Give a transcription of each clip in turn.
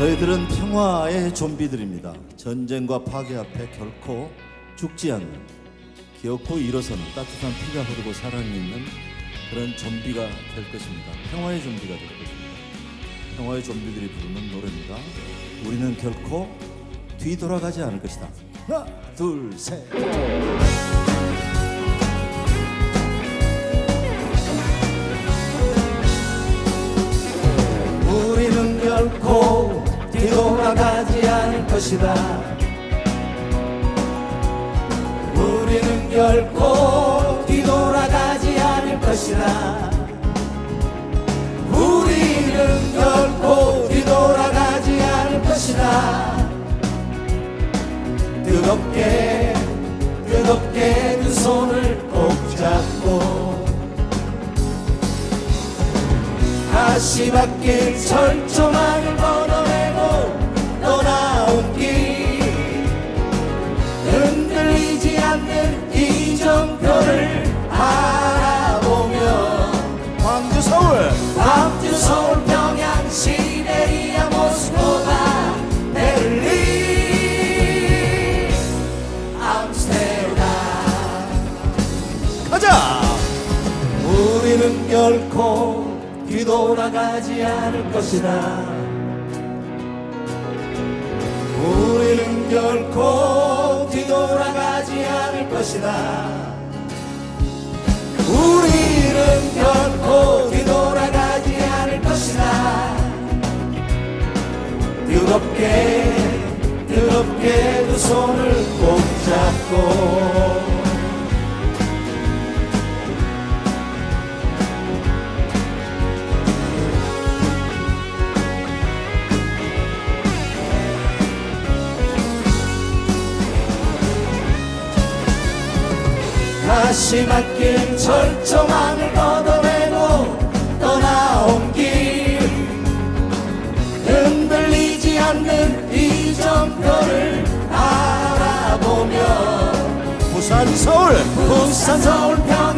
저희들은 평화의 좀비들입니다. 전쟁과 파괴 앞에 결코 죽지 않는 기어코 일어서는 따뜻한 피가 흐르고 사랑이 있는 그런 좀비가 될 것입니다. 평화의 좀비가 될 것입니다. 평화의 좀비들이 부르는 노래입니다. 우리는 결코 뒤돌아가지 않을 것이다. 하나, 둘, 셋. 것이다. 우리는 결코 뒤돌아가지 않을 것이다. 우리는 결코 뒤돌아가지 않을 것이다. 뜨겁게 뜨겁게 두 손을 꼭 잡고 다시 바뀔 철조망을 시베리아 모스크바 베를린 암스테르담 가자 우리는 결코 뒤돌아가지 않을 것이다. 우리는 결코 뒤돌아가지 않을 것이다. 우리는 결코 다시 맡긴 철조망을 걷어내고 떠나온 길. 흔들리지 않는 이정표를 바라보며 부산 서울 부산 서울 평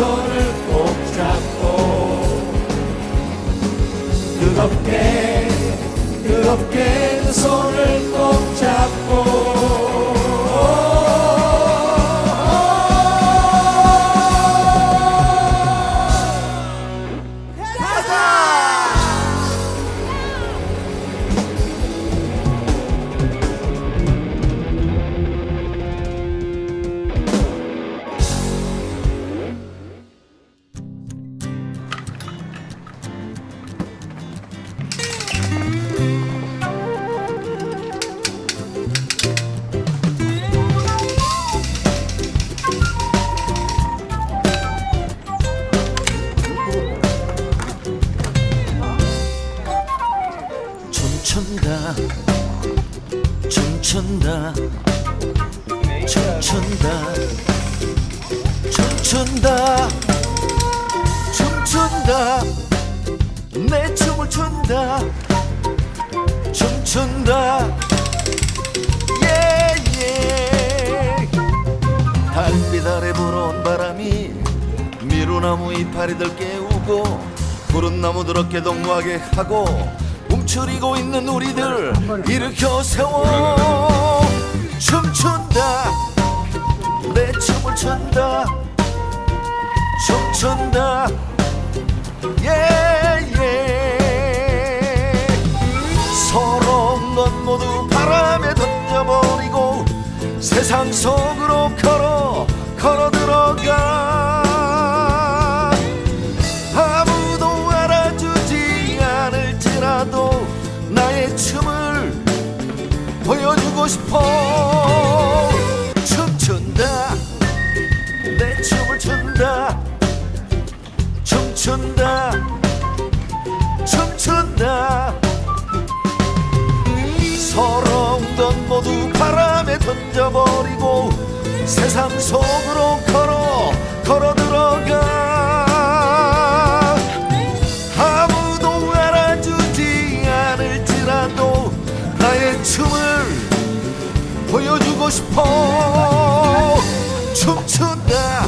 손을 꼭 잡고 뜨겁게 뜨겁게 두 손을 꼭 잡고 춤춘다. 춤춘다. 춤춘다. 춤춘다. 춤춘다 내 춤을 춘다. 춤춘다. 예예. 달빛 아래 불어온 바람이 미루나무 이파리들 깨우고 푸른 나무들 어깨 동무하게 하고 움츠리고 있는 우리들 일으켜 세워. 춤춘다. 내 춤을 춘다. 춤춘다. 예예 서러운 건 모두 바람에 던져버리고 세상 속 나의 춤을 보여주고 싶어. 춤춘다. 내 춤을 춘다. 춤춘다. 춤춘다. 서러운 건 모두 바람에 던져버리고 세상 속으로 걸어 살고 싶어. 춤춘다.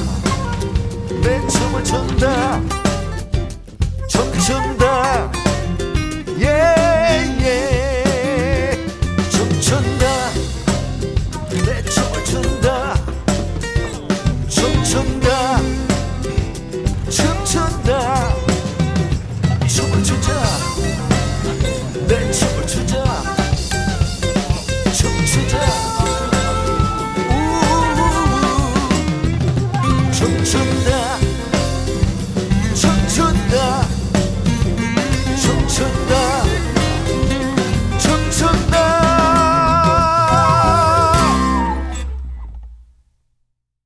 내 춤을 춘다. 춤춘다. 예예 yeah, yeah. 춤춘다.